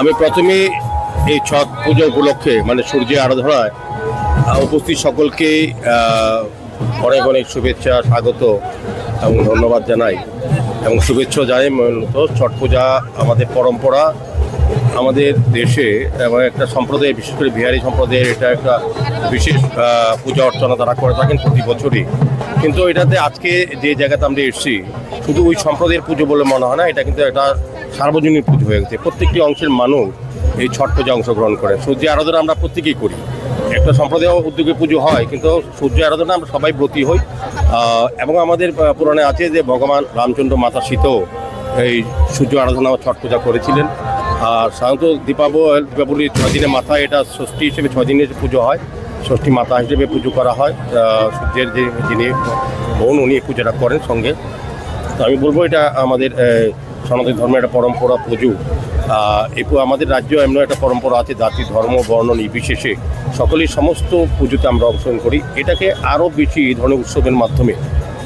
আমি প্রথমে এই ছট পুজো উপলক্ষে মানে সূর্যের আরাধনায় উপস্থিত সকলকে অনেক অনেক শুভেচ্ছা, স্বাগত এবং ধন্যবাদ জানাই। এবং শুভেচ্ছা জানাই মূলত ছট পূজা আমাদের পরম্পরা, আমাদের দেশে এবং একটা সম্প্রদায়, বিশেষ করে বিহারি সম্প্রদায়ের এটা একটা বিশেষ পূজা অর্চনা তারা করে থাকেন প্রতি বছরই। কিন্তু এটাতে আজকে যে জায়গাতে আমরা এসেছি, শুধু ওই সম্প্রদায়ের পুজো বলে মনে হয় না, এটা কিন্তু একটা সার্বজনীন পুজো হয়ে গেছে। প্রত্যেকটি অংশের মানুষ এই ছট পূজা অংশগ্রহণ করে। সূর্য আরাধনা আমরা প্রত্যেকেই করি। একটা সম্প্রদায় উদ্যোগে পুজো হয়, কিন্তু সূর্য আরাধনা আমরা সবাই ব্রতী হই। এবং আমাদের পুরাণে আছে যে ভগবান রামচন্দ্র মাতা সীত এই সূর্য আরাধনা ছট পূজা করেছিলেন। আর সাধারণত দীপাবলি, দীপাবলির ছয় মাথায় এটা ষষ্ঠী হিসেবে ছয় পুজো হয়। ষষ্ঠী মাতা হিসেবে পুজো করা হয়। সূর্যের যে যিনি বোন, উনি পুজোটা করেন সঙ্গে। তো আমি বলব এটা আমাদের সনাতন ধর্মের একটা পরম্পরা পুজো এরপর আমাদের রাজ্য এমন একটা পরম্পরা আছে, জাতি, ধর্ম, বর্ণ নির্বিশেষে সকলেই সমস্ত পুজোতে আমরা অংশগ্রহণ করি। এটাকে আরও বেশি এই ধরনের উৎসবের মাধ্যমে,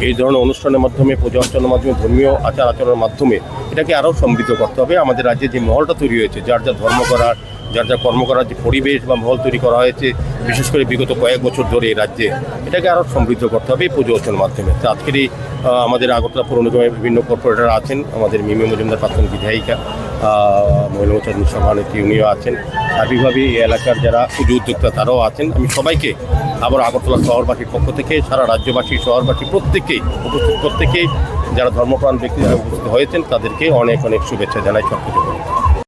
এই ধরনের অনুষ্ঠানের মাধ্যমে, পূজা অর্চনার মাধ্যমে, ধর্মীয় আচার আচরণের মাধ্যমে এটাকে আরও সমৃদ্ধ করতে হবে। আমাদের রাজ্যে যে মহলটা তৈরি হয়েছে, যার যা ধর্ম করার যার যা কর্ম করার যে পরিবেশ বা মহল তৈরি করা হয়েছে, বিশেষ করে বিগত কয়েক বছর ধরে এই রাজ্যে, এটাকে আরও সমৃদ্ধ করতে হবে এই পুজো অর্চনার মাধ্যমে। তো আজকের এই আমাদের আগরতলা পৌর নিগমের বিভিন্ন কর্পোরেটর আছেন, আমাদের মিমি মজুমদার, প্রাক্তন বিধায়িকা মহিলা মোর্চার সভানেত্রী, উনিও আছেন। সার্বিকভাবে এই এলাকার যারা পুজো উদ্যোক্তা, তারাও আছেন। আমি সবাইকে আবার আগরতলা শহরবাসীর পক্ষ থেকে, সারা রাজ্যবাসী, শহরবাসী প্রত্যেকেই উপস্থিত প্রত্যেকেই যারা ধর্মপ্রাণ ব্যক্তি যারা উপস্থিত হয়েছেন, তাদেরকে অনেক অনেক শুভেচ্ছা জানাই সব পুজো